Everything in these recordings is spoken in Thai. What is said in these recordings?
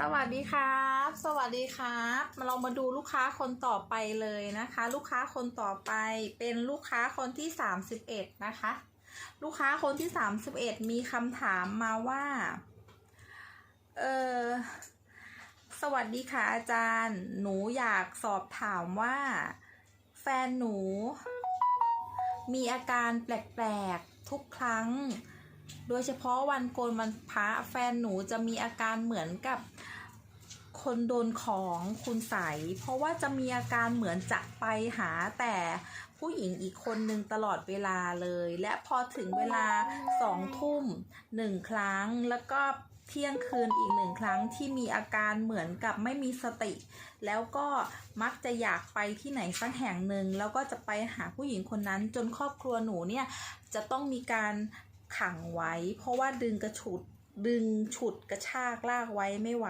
สวัสดีครับ สวัสดีครับ มาเรามาดูลูกค้าคนต่อไปเลยนะคะ ลูกค้าคนต่อไปเป็นลูกค้าคนที่สามสิบเอ็ดนะคะ ลูกค้าคนที่สามสิบเอ็ดมีคำถามมาว่า เออสวัสดีค่ะอาจารย์ หนูอยากสอบถามว่า แฟนหนู มีอาการแปลกๆทุกครั้ง โดยเฉพาะวันโกนวันพระแฟนหนูจะมีอาการเหมือนกับคนโดนของคุณใส เพราะว่าจะมีอาการเหมือนจะไปหาแต่ผู้หญิงอีกคนนึงตลอดเวลาเลย และพอถึงเวลาสองทุ่มหนึ่งครั้งแล้วก็เที่ยงคืนอีกหนึ่งครั้งที่มีอาการเหมือนกับไม่มีสติ แล้วก็มักจะอยากไปที่ไหนสักแห่งหนึ่งแล้วก็จะไปหาผู้หญิงคนนั้นจนครอบครัวหนูเนี่ยจะต้องมีการ ขังไว้ เพราะว่าดึงกระฉุดดึงฉุดกระชากลากไว้ไม่ไหว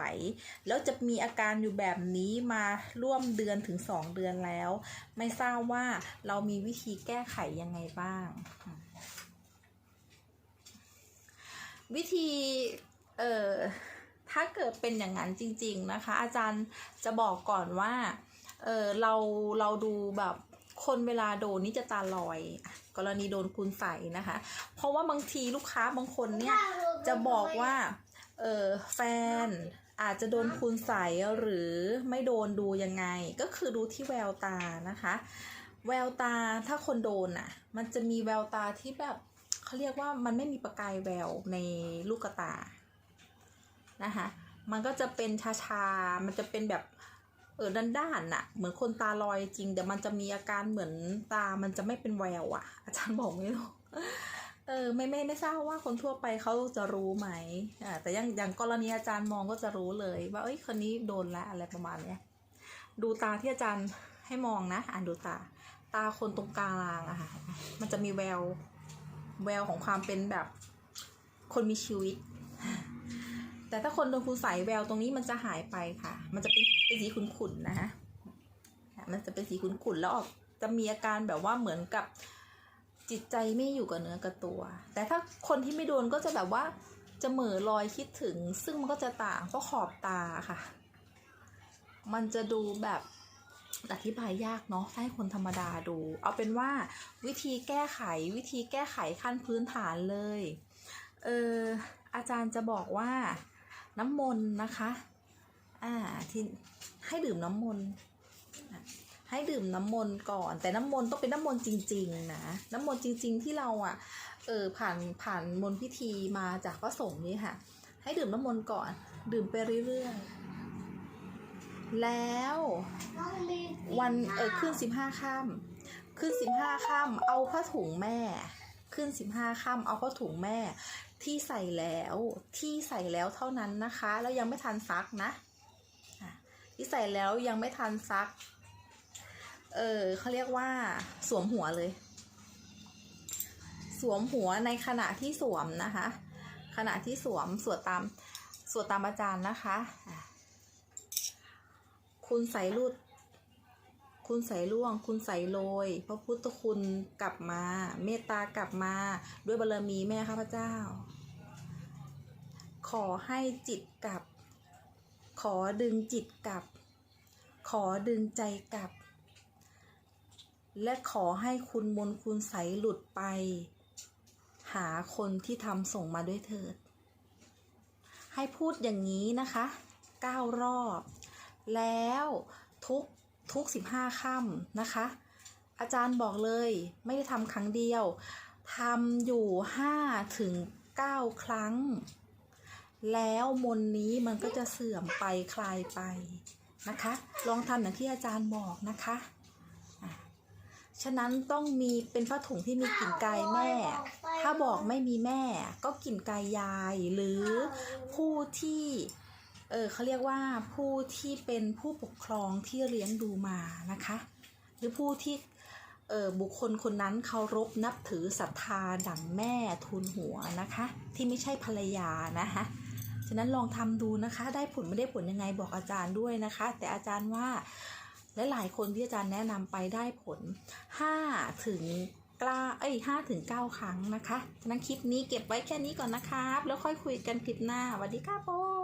แล้วจะมีอาการอยู่แบบนี้มาร่วมเดือนถึงสองเดือนแล้ว ไม่ทราบว่าเรามีวิธีแก้ไขยังไงบ้าง วิธีเอ่อถ้าเกิดเป็นอย่างนั้นจริง ๆนะคะ อาจารย์จะบอกก่อนว่าเออเราเราดูแบบ คนเวลาโดนนี่จะตาลอยอะกรณีโดนคุณใส่นะคะ เพราะว่าบางทีลูกค้าบางคนเนี่ยจะบอกว่าเออแฟนอาจจะโดนคุณใส่หรือไม่โดนดูยังไง ก็คือดูที่แววตานะคะ แววตาถ้าคนโดนอะ มันจะมีแววตาที่แบบเขาเรียกว่ามันไม่มีประกายแววในลูกตานะคะ มันก็จะเป็นชาๆมันจะเป็นแบบ เออด้านด้านๆน่ะ เหมือนคนตาลอยจริงแต่มันจะมีอาการเหมือนตามันจะไม่เป็นแววอะอาจารย์บอกไม่รู้เออไม่ไม่ไม่ทราบว่าคนทั่วไปเขาจะรู้ไหมอ่าแต่อยังอย่างกรณีอาจารย์มองก็จะรู้เลย ว่าเอ้ยคนนี้โดนแล้วอะไรประมาณเนี้ยดูตาที่อาจารย์ให้มองนะ อ่านดูตา ตาคนตรงกลางอะค่ะมันจะมีแววแววของความเป็นแบบ คนมีชีวิต แต่ถ้าคนโดนคุณใสแววตรงนี้มันจะหายไปค่ะ มันจะเป็นเป็นสีขุ่นๆนะฮะมันจะเป็นสีขุ่นๆแล้วออกจะมีอาการแบบว่าเหมือนกับจิตใจไม่อยู่กับเนื้อกับตัว แต่ถ้าคนที่ไม่โดนก็จะแบบว่าจะเหม่อลอยคิดถึง ซึ่งมันก็จะต่างเพราะขอบตาค่ะ มันจะดูแบบอธิบายยากเนาะให้คนธรรมดาดู เอาเป็นว่าวิธีแก้ไขวิธีแก้ไขขั้นพื้นฐานเลย เอออาจารย์จะบอกว่า น้ำมนต์นะคะ อ่าที่ให้ดื่มน้ำมนต์ให้ดื่มน้ำมนต์ก่อน แต่น้ำมนต์ต้องเป็นน้ำมนต์จริง ๆ นะ น้ำมนต์จริง ๆ ที่เราอะ เออผ่านผ่านมนต์พิธีมาจากพระสงฆ์นี่ค่ะ ให้ดื่มน้ำมนต์ก่อน ดื่มไปเรื่อยๆ แล้ววันเออขึ้นสิบห้าค่ำขึ้นสิบห้าค่ำเอาผ้าถุงแม่ ขึ้นสิบห้าค่ำเอาผ้าถุงแม่ ที่ใส่แล้วที่ใส่แล้วเท่านั้นนะคะ แล้วยังไม่ทันซักนะที่ใส่แล้วยังไม่ทันซัก เออเขาเรียกว่าสวมหัวเลย สวมหัวในขณะที่สวมนะคะ ขณะที่สวมสวดตามสวดตามอาจารย์นะคะอะคุณใส่รูด คุณใส่ล่วง คุณใส่โรยพระพุทธคุณกลับมา เมตตากลับมา ด้วยบารมีแม่ข้าพเจ้า ขอให้จิตกลับ ขอดึงจิตกลับ ขอดึงใจกลับ และขอให้คุณมนคุณใสหลุดไป หาคนที่ทำส่งมาด้วยเถิด ให้พูดอย่างนี้นะคะเก้ารอบ แล้วทุก ทุกสิบห้าค่ำนะคะ อาจารย์บอกเลยไม่ได้ทำครั้งเดียวทำอยู่ห้าถึงเก้าครั้ง แล้วมนนี้มันก็จะเสื่อมไปคลายไปนะคะ ลองทำอย่างที่อาจารย์บอกนะคะะฉะนั้นต้องมีเป็นผ้าถุงที่มีกลิ่นกายแม่ ถ้าบอกไม่มีแม่ ก็กลิ่นกายยายหรือผู้ที่ เออเขาเรียกว่าผู้ที่เป็นผู้ปกครองที่เลี้ยงดูมานะคะ หรือผู้ที่เออบุคคลคนนั้นเคารพนับถือศรัทธาดั่งแม่ทูลหัวนะคะ ที่ไม่ใช่ภรรยานะคะฉะนั้นลองทำดูนะคะ ได้ผลไม่ได้ผลยังไงบอกอาจารย์ด้วยนะคะ แต่อาจารย์ว่าและหลายคนที่อาจารย์แนะนำไปได้ผล 5 ถึงกล้าเอ้ยห้าถึงเก้าครั้งนะคะ ฉะนั้นคลิปนี้เก็บไว้แค่นี้ก่อนนะครับ แล้วค่อยคุยกันคลิปหน้าสวัสดีครับผม